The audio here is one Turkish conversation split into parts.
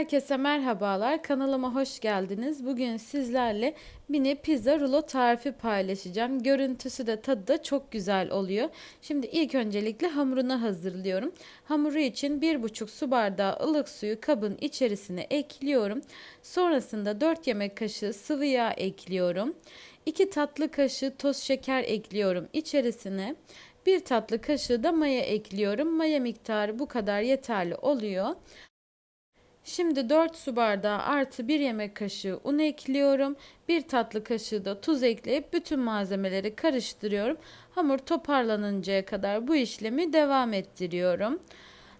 Herkese merhabalar. Kanalıma hoş geldiniz. Bugün sizlerle mini pizza rulo tarifi paylaşacağım. Görüntüsü de tadı da çok güzel oluyor. Şimdi ilk öncelikle hamurunu hazırlıyorum. Hamuru için 1,5 su bardağı ılık suyu kabın içerisine ekliyorum. Sonrasında 4 yemek kaşığı sıvı yağ ekliyorum. 2 tatlı kaşığı toz şeker ekliyorum içerisine. 1 tatlı kaşığı da maya ekliyorum. Maya miktarı bu kadar yeterli oluyor. Şimdi 4 su bardağı artı 1 yemek kaşığı un ekliyorum. 1 tatlı kaşığı da tuz ekleyip bütün malzemeleri karıştırıyorum. Hamur toparlanıncaya kadar bu işlemi devam ettiriyorum.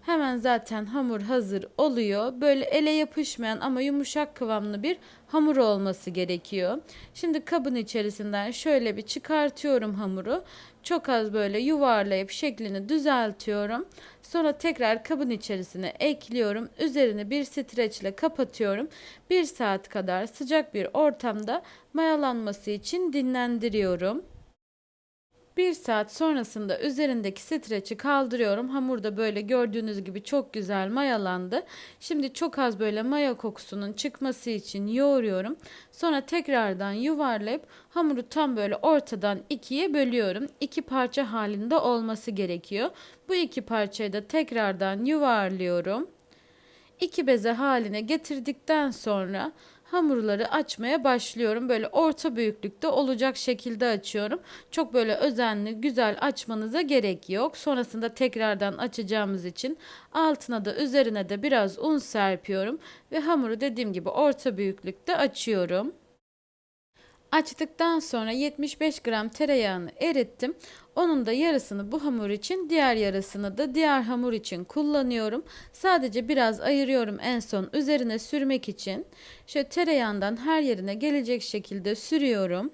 Hemen zaten hamur hazır oluyor. Böyle ele yapışmayan ama yumuşak kıvamlı bir hamur olması gerekiyor. Şimdi kabın içerisinden şöyle bir çıkartıyorum hamuru. Çok az böyle yuvarlayıp şeklini düzeltiyorum. Sonra tekrar kabın içerisine ekliyorum. Üzerini bir streçle kapatıyorum. Bir saat kadar sıcak bir ortamda mayalanması için dinlendiriyorum. Bir saat sonrasında üzerindeki streçi kaldırıyorum. Hamur da böyle gördüğünüz gibi çok güzel mayalandı. Şimdi çok az böyle maya kokusunun çıkması için yoğuruyorum. Sonra tekrardan yuvarlayıp hamuru tam böyle ortadan ikiye bölüyorum. İki parça halinde olması gerekiyor. Bu iki parçayı da tekrardan yuvarlıyorum. İki beze haline getirdikten sonra hamurları açmaya başlıyorum. Böyle orta büyüklükte olacak şekilde açıyorum. Çok böyle özenli, güzel açmanıza gerek yok. Sonrasında tekrardan açacağımız için altına da üzerine de biraz un serpiyorum ve hamuru dediğim gibi orta büyüklükte açıyorum. Açtıktan sonra 75 gram tereyağını erittim. Onun da yarısını bu hamur için, diğer yarısını da diğer hamur için kullanıyorum. Sadece biraz ayırıyorum en son üzerine sürmek için. Şöyle tereyağından her yerine gelecek şekilde sürüyorum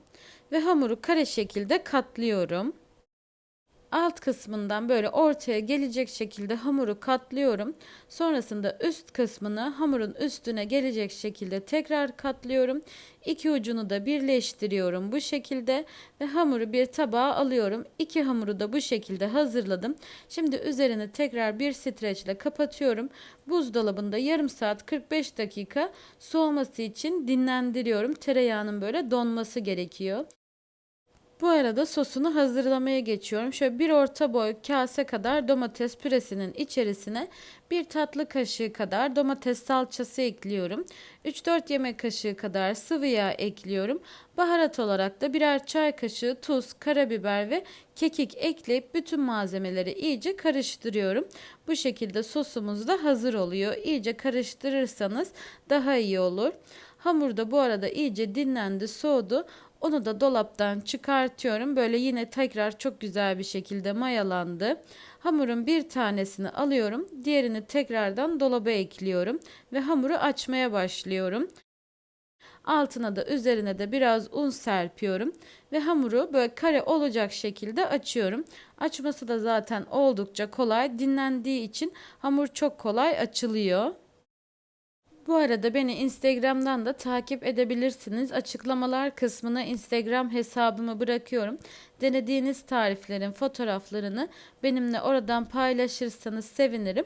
ve hamuru kare şekilde katlıyorum alt kısmından böyle ortaya gelecek şekilde hamuru katlıyorum. Sonrasında üst kısmını hamurun üstüne gelecek şekilde tekrar katlıyorum. İki ucunu da birleştiriyorum bu şekilde ve hamuru bir tabağa alıyorum. İki hamuru da bu şekilde hazırladım. Şimdi üzerine tekrar bir streçle kapatıyorum. Buzdolabında yarım saat 45 dakika soğuması için dinlendiriyorum. Tereyağının böyle donması gerekiyor. Bu arada sosunu hazırlamaya geçiyorum. Şöyle bir orta boy kase kadar domates püresinin içerisine bir tatlı kaşığı kadar domates salçası ekliyorum. 3-4 yemek kaşığı kadar sıvı yağ ekliyorum. Baharat olarak da birer çay kaşığı tuz, karabiber ve kekik ekleyip bütün malzemeleri iyice karıştırıyorum. Bu şekilde sosumuz da hazır oluyor. İyice karıştırırsanız daha iyi olur. Hamur da bu arada iyice dinlendi, soğudu. Onu da dolaptan çıkartıyorum. Böyle yine tekrar çok güzel bir şekilde mayalandı. Hamurun bir tanesini alıyorum. Diğerini tekrardan dolaba ekliyorum ve hamuru açmaya başlıyorum. Altına da üzerine de biraz un serpiyorum ve hamuru böyle kare olacak şekilde açıyorum. Açması da zaten oldukça kolay. Dinlendiği için hamur çok kolay açılıyor. Bu arada beni Instagram'dan da takip edebilirsiniz. Açıklamalar kısmına Instagram hesabımı bırakıyorum. Denediğiniz tariflerin fotoğraflarını benimle oradan paylaşırsanız sevinirim.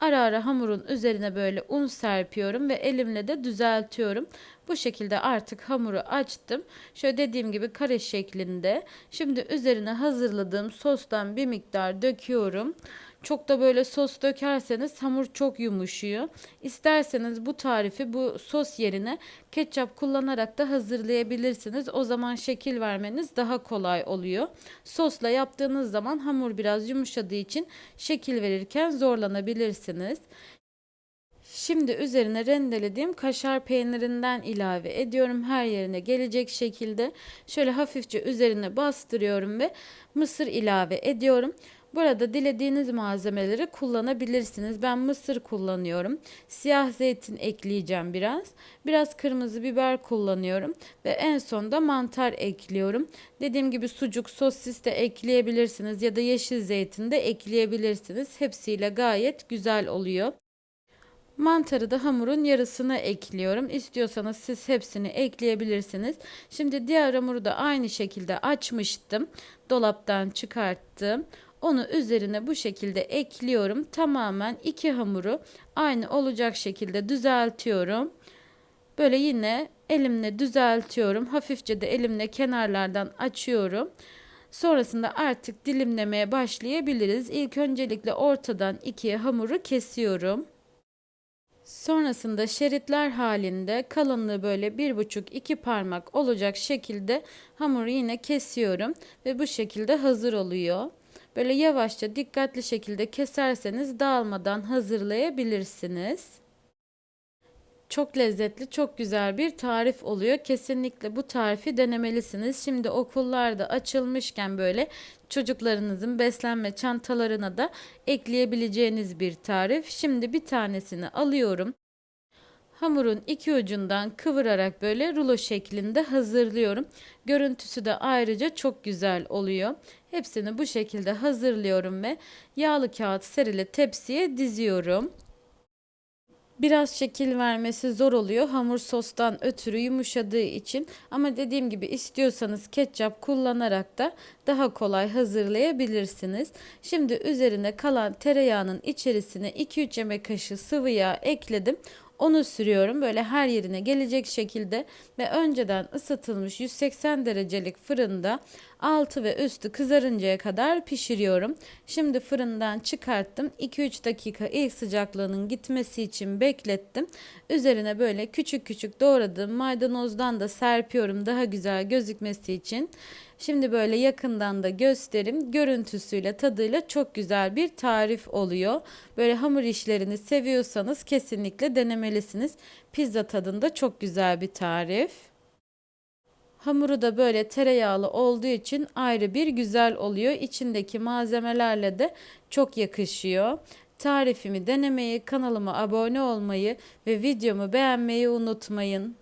Ara ara hamurun üzerine böyle un serpiyorum ve elimle de düzeltiyorum. Bu şekilde artık hamuru açtım. Şöyle dediğim gibi kare şeklinde. Şimdi üzerine hazırladığım sostan bir miktar döküyorum. Çok da böyle sos dökerseniz hamur çok yumuşuyor. İsterseniz bu tarifi bu sos yerine ketçap kullanarak da hazırlayabilirsiniz. O zaman şekil vermeniz daha kolay oluyor. Sosla yaptığınız zaman hamur biraz yumuşadığı için şekil verirken zorlanabilirsiniz. Şimdi üzerine rendelediğim kaşar peynirinden ilave ediyorum. Her yerine gelecek şekilde şöyle hafifçe üzerine bastırıyorum ve mısır ilave ediyorum. Burada dilediğiniz malzemeleri kullanabilirsiniz. Ben mısır kullanıyorum. Siyah zeytin ekleyeceğim biraz. Biraz kırmızı biber kullanıyorum. Ve en son da mantar ekliyorum. Dediğim gibi sucuk, sosis de ekleyebilirsiniz. Ya da yeşil zeytin de ekleyebilirsiniz. Hepsiyle gayet güzel oluyor. Mantarı da hamurun yarısına ekliyorum. İstiyorsanız siz hepsini ekleyebilirsiniz. Şimdi diğer hamuru da aynı şekilde açmıştım. Dolaptan çıkarttım. Onu üzerine bu şekilde ekliyorum. Tamamen iki hamuru aynı olacak şekilde düzeltiyorum. Böyle yine elimle düzeltiyorum. Hafifçe de elimle kenarlardan açıyorum. Sonrasında artık dilimlemeye başlayabiliriz. İlk öncelikle ortadan ikiye hamuru kesiyorum. Sonrasında şeritler halinde kalınlığı böyle bir buçuk iki parmak olacak şekilde hamuru yine kesiyorum ve bu şekilde hazır oluyor. Böyle yavaşça dikkatli şekilde keserseniz dağılmadan hazırlayabilirsiniz. Çok lezzetli, çok güzel bir tarif oluyor. Kesinlikle bu tarifi denemelisiniz. Şimdi okullarda açılmışken böyle çocuklarınızın beslenme çantalarına da ekleyebileceğiniz bir tarif. Şimdi bir tanesini alıyorum. Hamurun iki ucundan kıvırarak böyle rulo şeklinde hazırlıyorum. Görüntüsü de ayrıca çok güzel oluyor. Hepsini bu şekilde hazırlıyorum ve yağlı kağıt serili tepsiye diziyorum. Biraz şekil vermesi zor oluyor hamur sostan ötürü yumuşadığı için ama dediğim gibi istiyorsanız ketçap kullanarak da daha kolay hazırlayabilirsiniz. Şimdi üzerine kalan tereyağının içerisine 2-3 yemek kaşığı sıvı yağ ekledim. Onu sürüyorum böyle her yerine gelecek şekilde ve önceden ısıtılmış 180 derecelik fırında altı ve üstü kızarıncaya kadar pişiriyorum. Şimdi fırından çıkarttım. 2-3 dakika ilk sıcaklığının gitmesi için beklettim. Üzerine böyle küçük küçük doğradığım maydanozdan da serpiyorum daha güzel gözükmesi için. Şimdi böyle yakından da gösterim. Görüntüsüyle, tadıyla çok güzel bir tarif oluyor. Böyle hamur işlerini seviyorsanız kesinlikle denemelisiniz. Pizza tadında çok güzel bir tarif. Hamuru da böyle tereyağlı olduğu için ayrı bir güzel oluyor. İçindeki malzemelerle de çok yakışıyor. Tarifimi denemeyi, kanalıma abone olmayı ve videomu beğenmeyi unutmayın.